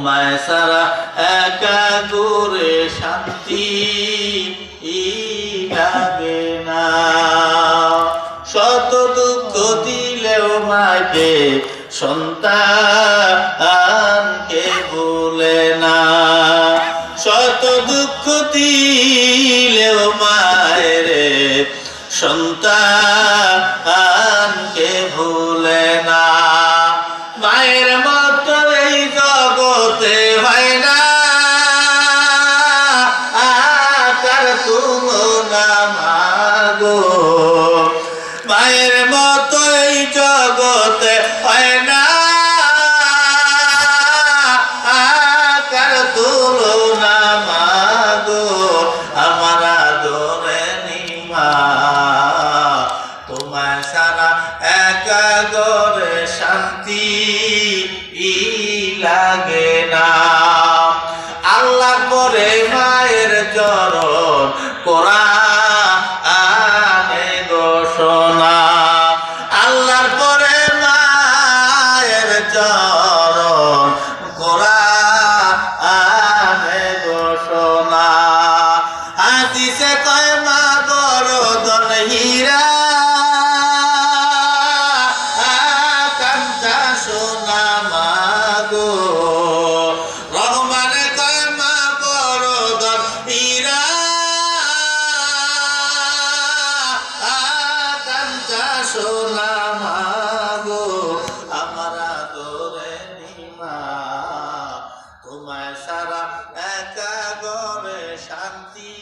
তোমায় সারা একা দূরে শান্তি লাগে না। শত দুঃখ দিলেও মাকে সন্তানকে ভুলে না। শত দুঃখ দিলেও মায়ের সন্তান তুলনা মাগো। মায়ের মতো এই হয় না। আকার তুলনা মাগো, আমার নিমা। তোমার সারা একা শান্তি সোনা মাগো আমার আদরে নিমা তোমায় সারা একা গরে শান্তি।